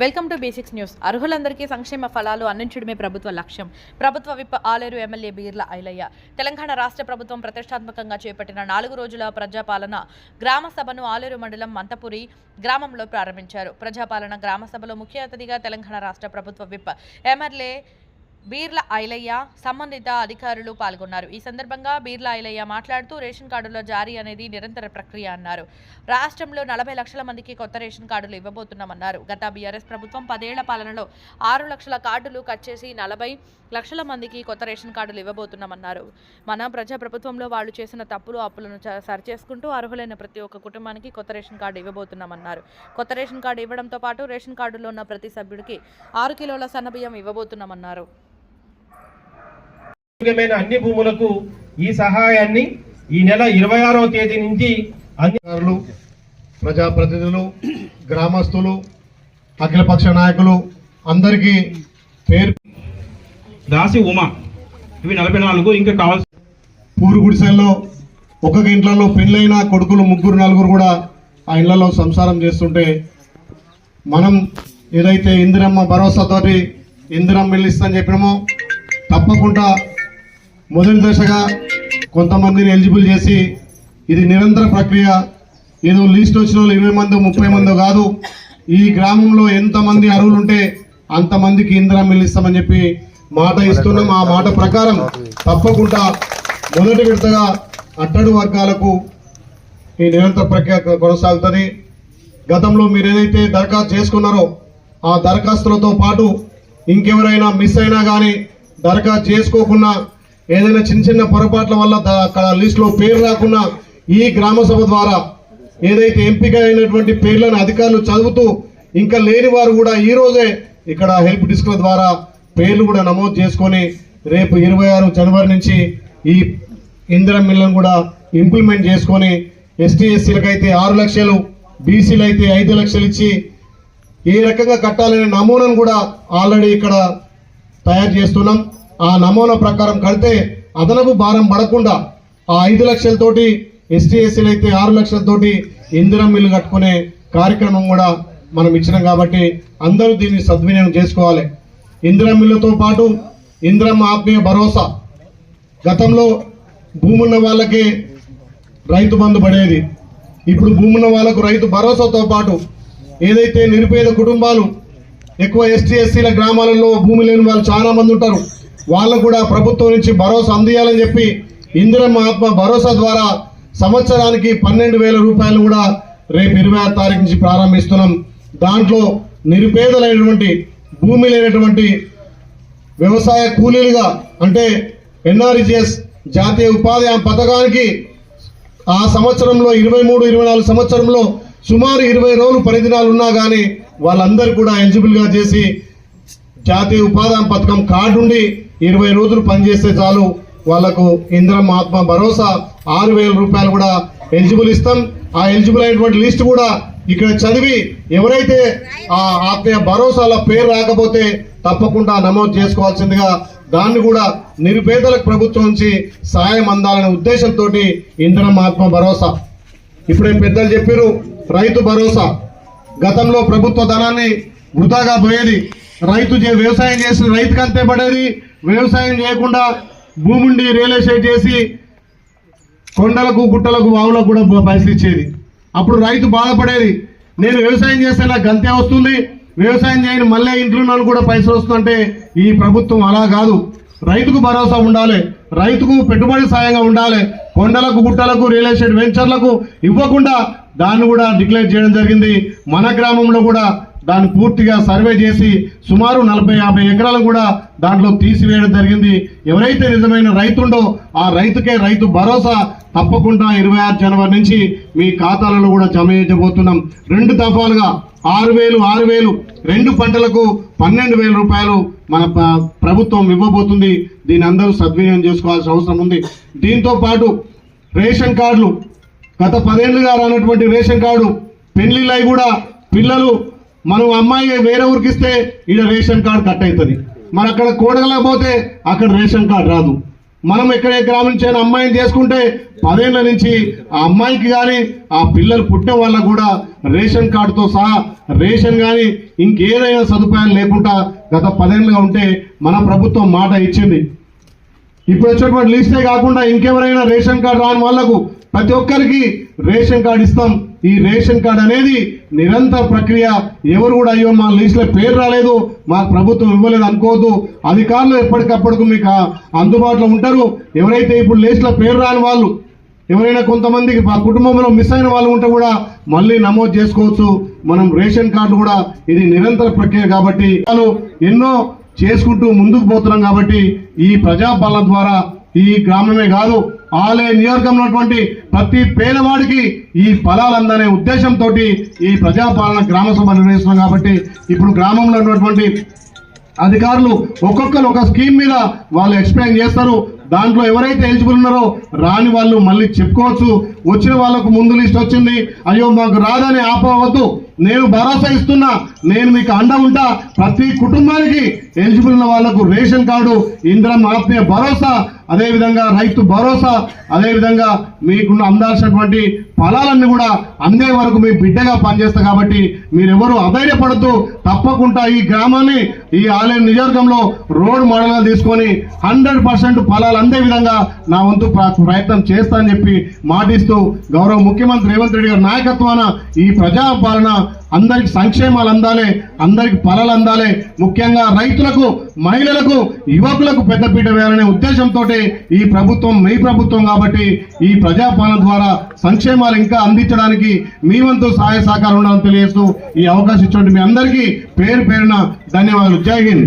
Welcome to basics news. అర్హులందరికీ సంక్షేమ ఫలాలు అందించడమే ప్రభుత్వ లక్ష్యం. ప్రభుత్వ విప్ ఆలేరు ఎమ్మెల్యే బీర్ల ఐలయ్య. తెలంగాణ రాష్ట్ర ప్రభుత్వం ప్రతిష్టాత్మకంగా చేపట్టిన నాలుగు రోజుల ప్రజాపాలన గ్రామ సభను ఆలేరు మండలం మంతపురి గ్రామంలో ప్రారంభించారు. ప్రజాపాలన గ్రామ సభలో ముఖ్య అతిథిగా తెలంగాణ రాష్ట్ర ప్రభుత్వ విప్ ఎమ్మెల్యే బీర్ల ఐలయ్య సంబంధిత అధికారులు పాల్గొన్నారు. ఈ సందర్భంగా బీర్ల ఐలయ్య మాట్లాడుతూ రేషన్ కార్డుల జారీ అనేది నిరంతర ప్రక్రియ అన్నారు. రాష్ట్రంలో నలభై లక్షల మందికి కొత్త రేషన్ కార్డులు ఇవ్వబోతున్నామన్నారు. గత బీఆర్ఎస్ ప్రభుత్వం పదేళ్ళ పాలనలో ఆరు లక్షల కార్డులు కట్ చేసి నలభై లక్షల మందికి కొత్త రేషన్ కార్డులు ఇవ్వబోతున్నామన్నారు. మన ప్రజా ప్రభుత్వంలో వాళ్ళు చేసిన తప్పులు అప్పులను సరిచేసుకుంటూ అర్హులైన ప్రతి ఒక్క కుటుంబానికి కొత్త రేషన్ కార్డు ఇవ్వబోతున్నామన్నారు. కొత్త రేషన్ కార్డు ఇవ్వడంతో పాటు రేషన్ కార్డులో ఉన్న ప్రతి సభ్యుడికి ఆరు కిలోల సన్నబియ్యం ఇవ్వబోతున్నామన్నారు. యోగ్యమైన అన్ని భూములకు ఈ సహాయాన్ని ఈ నెల ఇరవై ఆరవ తేదీ నుంచి అధికారులు ప్రజాప్రతినిధులు గ్రామస్తులు అఖిలపక్ష నాయకులు అందరికీ పేరు దాసి ఉమా. ఇవి నలభై నాలుగు ఇంకా కావాల్సి పూరు గుడిసెల్లో ఒక్కొక్క ఇంట్లలో పెళ్ళైన కొడుకులు ముగ్గురు నలుగురు కూడా ఆ ఇళ్ళలో సంసారం చేస్తుంటే మనం ఏదైతే ఇందిరమ్మ భరోసాతోటి ఇందిరమ్మ ఇల్లు ఇస్తా చెప్పినామో తప్పకుండా మొదటి దశగా కొంతమందిని ఎలిజిబుల్ చేసి ఇది నిరంతర ప్రక్రియ. ఏదో లిస్ట్ వచ్చిన వాళ్ళు ఇరవై మందో ముప్పై మందో కాదు. ఈ గ్రామంలో ఎంతమంది అర్హులు ఉంటే అంతమందికి ఇందిరమ్మ మిల్లిస్తామని ఇస్తామని చెప్పి మాట ఇస్తున్నాం. ఆ మాట ప్రకారం తప్పకుండా మొదటి విడతగా అట్టడు వర్గాలకు ఈ నిరంతర ప్రక్రియ కొనసాగుతుంది. గతంలో మీరు ఏదైతే దరఖాస్తు చేసుకున్నారో ఆ దరఖాస్తులతో పాటు ఇంకెవరైనా మిస్ అయినా కానీ దరఖాస్తు చేసుకోకుండా ఏదైనా చిన్న చిన్న పొరపాట్ల వల్ల ద- అక్కడ లిస్టులో పేరు రాకుండా ఈ గ్రామ సభ ద్వారా ఏదైతే ఎంపిక అయినటువంటి పేర్లను అధికారులు చదువుతూ ఇంకా లేని వారు కూడా ఈ రోజే ఇక్కడ హెల్ప్ డిస్క్ల ద్వారా పేర్లు కూడా నమోదు చేసుకొని రేపు ఇరవై ఆరు జనవరి నుంచి ఈ ఇందిరా మిల్లను కూడా ఇంప్లిమెంట్ చేసుకొని ఎస్టీ ఎస్సీలకు అయితే ఆరు లక్షలు బీసీలు అయితే ఐదు లక్షలు ఇచ్చి ఏ రకంగా కట్టాలనే నమూనాను కూడా ఆల్రెడీ ఇక్కడ తయారు చేస్తున్నాం. ఆ నమూనా ప్రకారం కడితే అదనపు భారం పడకుండా ఆ ఐదు లక్షలతోటి ఎస్టీ ఎస్సీలు అయితే ఆరు లక్షలతోటి ఇందిరం మిల్లు కట్టుకునే కార్యక్రమం కూడా మనం ఇచ్చినాం కాబట్టి అందరూ దీన్ని సద్వినియోగం చేసుకోవాలి. ఇందిరం మిల్లుతో పాటు ఇందిరం ఆత్మీయ భరోసా. గతంలో భూమున్న వాళ్ళకి రైతు బంధు పడేది. ఇప్పుడు భూమున్న వాళ్ళకు రైతు భరోసాతో పాటు ఏదైతే నిరుపేద కుటుంబాలు ఎక్కువ ఎస్టీ ఎస్సీల గ్రామాలలో భూమి లేని వాళ్ళు చాలా మంది ఉంటారు. వాళ్ళకు కూడా ప్రభుత్వం నుంచి భరోసా అందియాలని చెప్పి ఇందిరమ్మ ఆత్మ భరోసా ద్వారా సంవత్సరానికి పన్నెండు వేల రూపాయలు కూడా రేపు ఇరవై ఆరు తారీఖు నుంచి ప్రారంభిస్తున్నాం. దాంట్లో నిరుపేదలైనటువంటి భూమి లేనటువంటి వ్యవసాయ కూలీలుగా అంటే ఎన్ఆర్జిఎస్ జాతీయ ఉపాధి హామీ పథకానికి ఆ సంవత్సరంలో ఇరవై మూడు ఇరవై నాలుగు సంవత్సరంలో సుమారు ఇరవై రోజులు పరిదినాలు ఉన్నా కానీ వాళ్ళందరూ కూడా ఎలిజిబుల్గా చేసి జాతీయ ఉపాధి హామీ పథకం కార్డు ఉండి ఇరవై రోజులు పనిచేస్తే చాలు. వాళ్ళకు ఇంద్ర ఆత్మ భరోసా. ఆరు వేల రూపాయలు కూడా ఎలిజిబుల్ ఇస్తాం. ఆ ఎలిజిబుల్ అయినటువంటి లిస్ట్ కూడా ఇక్కడ చదివి ఎవరైతే ఆ ఆత్మీయ భరోసాల పేరు రాకపోతే తప్పకుండా నమోదు చేసుకోవాల్సిందిగా దాన్ని కూడా నిరుపేదలకు ప్రభుత్వం నుంచి సాయం అందాలనే ఉద్దేశంతో ఇందిరమ్మ ఆత్మ భరోసా. ఇప్పుడే పెద్దలు చెప్పారు రైతు భరోసా. గతంలో ప్రభుత్వ ధనాన్ని వృధాగా పోయేది రైతు చే- వ్యవసాయం చేసిన రైతుకి అంతే పడేది వ్యవసాయం చేయకుండా భూముండి రియల్ ఎస్టేట్ చేసి కొండలకు గుట్టలకు వావులకు కూడా పైసలు ఇచ్చేది. అప్పుడు రైతు బాధపడేది. నేను వ్యవసాయం చేస్తే నాకు గంతే వస్తుంది. వ్యవసాయం చేయని మళ్ళీ ఇంట్లో నన్ను కూడా పైసలు వస్తుందంటే ఈ ప్రభుత్వం అలా కాదు. రైతుకు భరోసా ఉండాలి. రైతుకు పెట్టుబడి సాయంగా ఉండాలి. కొండలకు గుట్టలకు రియల్ ఎస్టేట్ వెంచర్లకు ఇవ్వకుండా దాన్ని కూడా డిక్లేర్ చేయడం జరిగింది. మన గ్రామంలో కూడా దాన్ని పూర్తిగా సర్వే చేసి సుమారు నలభై యాభై ఎకరాలు కూడా దాంట్లో తీసివేయడం జరిగింది. ఎవరైతే నిజమైన రైతుండో ఆ రైతుకే రైతు భరోసా తప్పకుండా ఇరవై ఆరు జనవరి నుంచి మీ ఖాతాలలో కూడా జమ చేయబోతున్నాం. రెండు దఫాలుగా ఆరు వేలు ఆరు వేలు రెండు పంటలకు పన్నెండు వేల రూపాయలు మన ప్రభుత్వం ఇవ్వబోతుంది. దీని అందరూ సద్వినియోగం చేసుకోవాల్సిన అవసరం ఉంది. దీంతో పాటు రేషన్ కార్డులు గత పదేళ్ళుగా రానటువంటి రేషన్ కార్డు పెళ్ళిళ్ళై కూడా పిల్లలు మనం అమ్మాయి వేరే ఊరికి ఇస్తే ఈడ రేషన్ కార్డు కట్ అవుతుంది మరి అక్కడ కోడగలేకపోతే అక్కడ రేషన్ కార్డు రాదు. మనం ఎక్కడే గ్రామం నుంచి అయినా అమ్మాయిని చేసుకుంటే పదేళ్ళ నుంచి ఆ అమ్మాయికి కానీ ఆ పిల్లలు పుట్టే వాళ్ళకు కూడా రేషన్ కార్డుతో సహా రేషన్ కానీ ఇంకేదైనా సదుపాయాలు లేకుండా గత పదేళ్ళుగా ఉంటే మన ప్రభుత్వం మాట ఇచ్చింది. ఇప్పుడు వచ్చినటువంటి లిస్టే కాకుండా ఇంకెవరైనా రేషన్ కార్డు రాని వాళ్ళకు ప్రతి ఒక్కరికి రేషన్ కార్డు ఇస్తాం. ఈ రేషన్ కార్డు అనేది నిరంతర ప్రక్రియ. ఎవరు కూడా అయ్యో మా లిస్టులో పేరు రాలేదు మా ప్రభుత్వం ఇవ్వలేదు అనుకోవద్దు. అధికారులు ఎప్పటికప్పటికి మీకు అందుబాటులో ఉంటారు. ఎవరైతే ఇప్పుడు లిస్టులో పేరు రాని వాళ్ళు ఎవరైనా కొంతమందికి మా కుటుంబంలో మిస్ అయిన వాళ్ళు ఉంటే కూడా మళ్ళీ నమోదు చేసుకోవచ్చు. మనం రేషన్ కార్డు కూడా ఇది నిరంతర ప్రక్రియ కాబట్టి వాళ్ళు ఎన్నో చేసుకుంటూ ముందుకు పోతున్నాం కాబట్టి ఈ ప్రజాపాలన ద్వారా ఈ గ్రామమే కాదు ఆలయ నియోజకంలో ఉన్నటువంటి ప్రతి పేదవాడికి ఈ ఫలాలు అందనే ఉద్దేశంతో ఈ ప్రజాపాలన గ్రామ సభ నిర్వహిస్తున్నాం కాబట్టి ఇప్పుడు గ్రామంలో ఉన్నటువంటి అధికారులు ఒక్కొక్కరు ఒక స్కీమ్ మీద వాళ్ళు ఎక్స్ప్లెయిన్ చేస్తారు. దాంట్లో ఎవరైతే ఎలిజిబుల్ ఉన్నారో రాని వాళ్ళు మళ్ళీ చెప్పుకోవచ్చు. వచ్చిన వాళ్ళకు ముందు లిస్ట్ వచ్చింది. అయ్యో మాకు రాదని ఆపవద్దు. నేను భరోసా ఇస్తున్నా. నేను మీకు అండ ఉంటా. ప్రతి కుటుంబానికి ఎలిజిబుల్ ఉన్న వాళ్ళకు రేషన్ కార్డు ఇంద్రం ఆత్మీయ భరోసా అదేవిధంగా రైతు భరోసా అదేవిధంగా మీకున్న అందాల్సినటువంటి ఫలాలన్నీ కూడా అందే వరకు మీ బిడ్డగా పనిచేస్తా కాబట్టి మీరెవరు అధైర్యపడుతూ తప్పకుండా ఈ గ్రామాన్ని ఈ ఆలయ నియోజకంలో రోడ్ మోడల్గా తీసుకొని హండ్రెడ్ పర్సెంట్ ఫలాలు అందే విధంగా నా వంతు ప్ర- ప్రయత్నం చేస్తా అని చెప్పి మాటిస్తూ గౌరవ ముఖ్యమంత్రి రేవంత్ రెడ్డి గారి నాయకత్వాన ఈ ప్రజా పాలన అందరికి సంక్షేమాలు అందాలి అందరికి పనులు అందాలి. ముఖ్యంగా రైతులకు మహిళలకు యువకులకు పెద్దపీట వేయాలనే ఉద్దేశంతో ఈ ప్రభుత్వం మీ ప్రభుత్వం కాబట్టి ఈ ప్రజాపాలన ద్వారా సంక్షేమాలు ఇంకా అందించడానికి మీ వంతు సహాయ సహకారం ఉండాలని తెలియజేస్తూ ఈ అవకాశం ఇచ్చినటువంటి మీ అందరికీ పేరు పేరున ధన్యవాదాలు. జై హింద్.